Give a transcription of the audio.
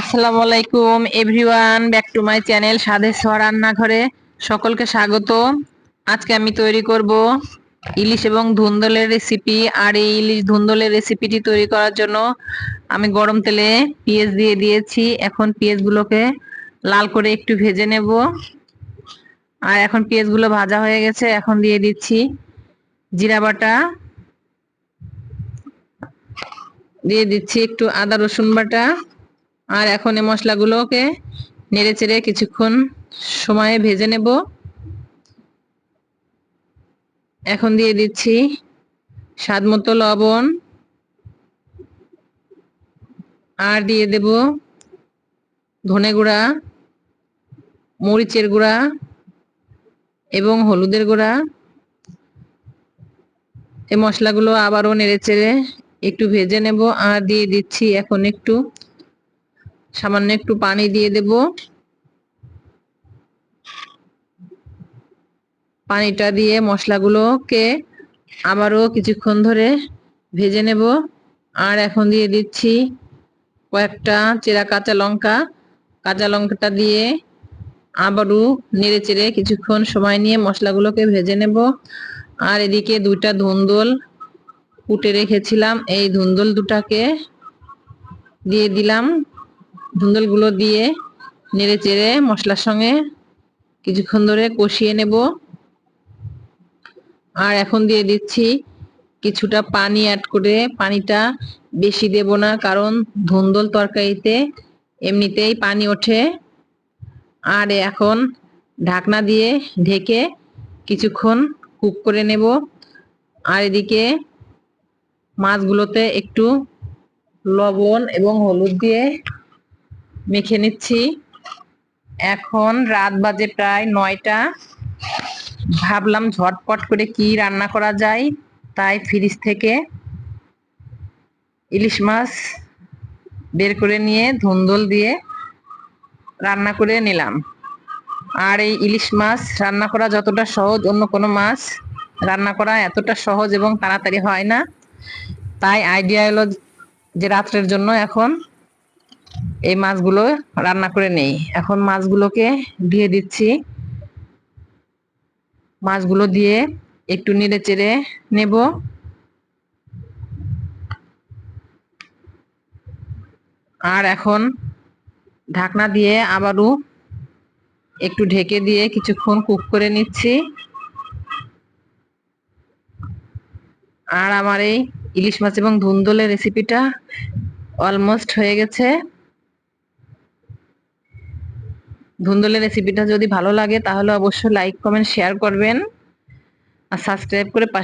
আসসালামু আলাইকুম everyone back to my channel স্বাদের সোয়া রান্নাঘরে সকলকে স্বাগত আজকে আমি তৈরি করব ইলিশ এবং ধুন্দলের রেসিপি আর এই ইলিশ ধুন্দলের রেসিপিটি তৈরি করার জন্য আমি গরম তেলে পেঁয়াজ দিয়ে দিয়েছি। এখন পেঁয়াজগুলোকে লাল করে একটু ভেজে নেব। আর এখন পেঁয়াজগুলো ভাজা হয়ে গেছে, এখন দিয়ে দিচ্ছি জিরা বাটা। দিয়ে দিচ্ছি একটু আদা রসুন বাটা। আর এখন এই মশলাগুলোকে নেড়ে চেড়ে কিছুক্ষণ সময়ে ভেজে নেব। এখন দিয়ে দিচ্ছি স্বাদ মতো লবণ। আর দিয়ে দেব ধনে গুঁড়া, মরিচের গুঁড়া এবং হলুদের গুঁড়া। এই মশলাগুলো আবারও নেড়ে চেড়ে একটু ভেজে নেব। আর দিয়ে দিচ্ছি এখন একটু সামান্য একটু পানি দিয়ে দেব। পানিটা দিয়ে মশলাগুলোকে আবারও কিছুক্ষণ ধরে ভেজে নেব। আর এখন দিয়ে দিচ্ছি কয়েকটা চেরা কাঁচা লঙ্কা। কাঁচা লঙ্কাটা দিয়ে আবারও নেড়ে চেড়ে কিছুক্ষণ সময় নিয়ে মশলাগুলোকে ভেজে নেব। আর এদিকে দুইটা ধুন্দল কুটে রেখেছিলাম। এই ধুন্দল দুটাকে দিয়ে দিলাম। ধুন্দলগুলো দিয়ে নেড়ে চেড়ে মশলার সঙ্গে কিছুক্ষণ ধরে কষিয়ে নেব। আর এখন দিয়ে দিচ্ছি কিছুটা পানি অ্যাড করে, পানিটা বেশি দেব না, কারণ ধুন্দল তরকারিতে এমনিতেই পানি ওঠে। আর এখন ঢাকনা দিয়ে ঢেকে কিছুক্ষণ কুক করে নেব। আর এদিকে মাছগুলোতে একটু লবণ এবং হলুদ দিয়ে মেখে নিচ্ছি। এখন রাত বাজে প্রায় নয়টা। ভাবলাম ঝটপট করে কি রান্না করা যায়, তাই ফ্রিজ থেকে ইলিশ মাছ বের করে নিয়ে ধুন্দল দিয়ে রান্না করে নিলাম। আর এই ইলিশ মাছ রান্না করা যতটা সহজ, অন্য কোনো মাছ রান্না করা এতটা সহজ এবং তাড়াতাড়ি হয় না। তাই আইডিয়া এলো যে রাত্রের জন্য এখন এই মাছগুলো রান্না করে নেই। এখন মাছগুলোকে দিয়ে দিচ্ছি। মাছগুলো দিয়ে একটু নেড়ে চেড়ে নেব। আর এখন ঢাকনা দিয়ে আবারও একটু ঢেকে দিয়ে কিছুক্ষণ কুক করে নিচ্ছি। আর আমার এই ইলিশ মাছ এবং ধুন্দলের রেসিপিটা অলমোস্ট হয়ে গেছে। ধুন্দলের রেসিপিটা যদি ভালো লাগে, তাহলে অবশ্যই লাইক কমেন্ট শেয়ার করবেন। আর সাবস্ক্রাইব করে পাশে